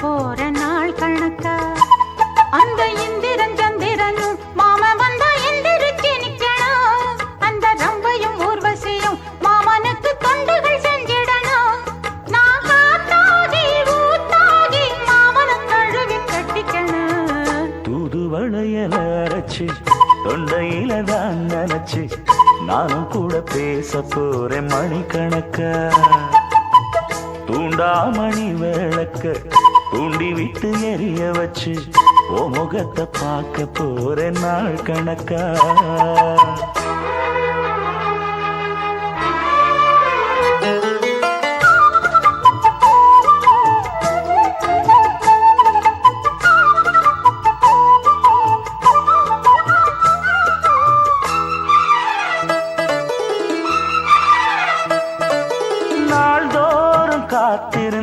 போற நாள் கணக்கா? அந்த இந்திரன் சந்திரனும் மாமன் வந்தா எந்திரிச்சு நிக்கணும் அந்த ரம்பையும் ஊர்வசியும் மாமனுக்கு தொண்டுகள் செஞ்சிடணும் நான் காத்தாகி ஊத்தாகி மாமனை கழுவி கட்டிக்கணும் தூதுவளையல அரைச்சு தொண்டையில தான் நினைச்சு நானும் கூட பேச போறேன் மணிக்கணக்கா. தூண்டாமணி விளக்க தூண்டி விட்டு எரிய வச்சு ஓ முகத்தை பார்க்க போற நாள் கணக்கா? காத்திரு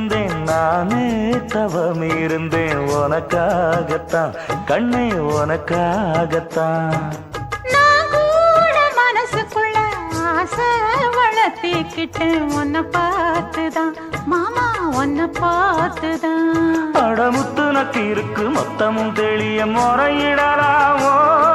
உனக்காகத்தான். கண்ணே உனக்காகத்தான். நான் கூட மனசுக்குள்ள ஆசை வளர்த்திக்கிட்டேன் உன்னை பார்த்துதான். மாமா உன்னை பார்த்துதான். அடமுத்து நக்கு இருக்கு மொத்தமும் தெளிய முறையிடலாமோ?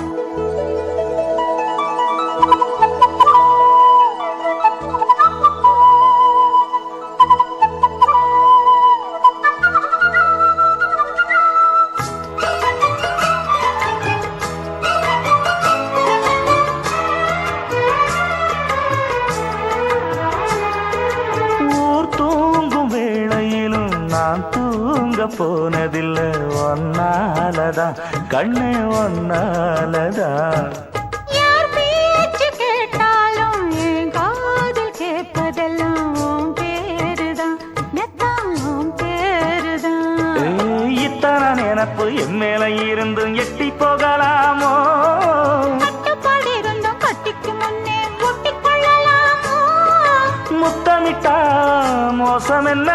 தூங்க போனதில்லை ஒன்னாலதான் கண்ணே ஒன்னாலதான் நினப்பு என் மேல இருந்தும் எட்டி போகலாமோ? முத்தமிட்டா மோசம் என்ன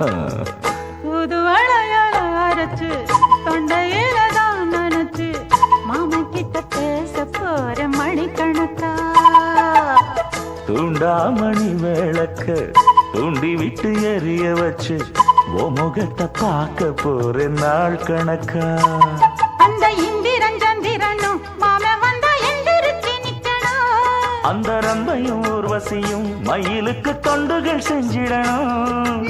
புது வளையல அரைச்சு தொண்டையில தான் நினைச்சு மாமன் கிட்ட பேச போற மணிக்கணக்கா? தூண்டாமணி விளக்க தூண்டி விட்டு எரிய வச்சு ஓ முகத்தை பார்க்க போற நாள் கணக்கா? அந்த இந்திரன் சந்திரனும் மாமன் வந்தா எந்திரிச்சு நிக்கணும். அந்த ரம்பையும் ஊர்வசியும் மயிலுக்கு தொண்டுகள் செஞ்சிடணும்.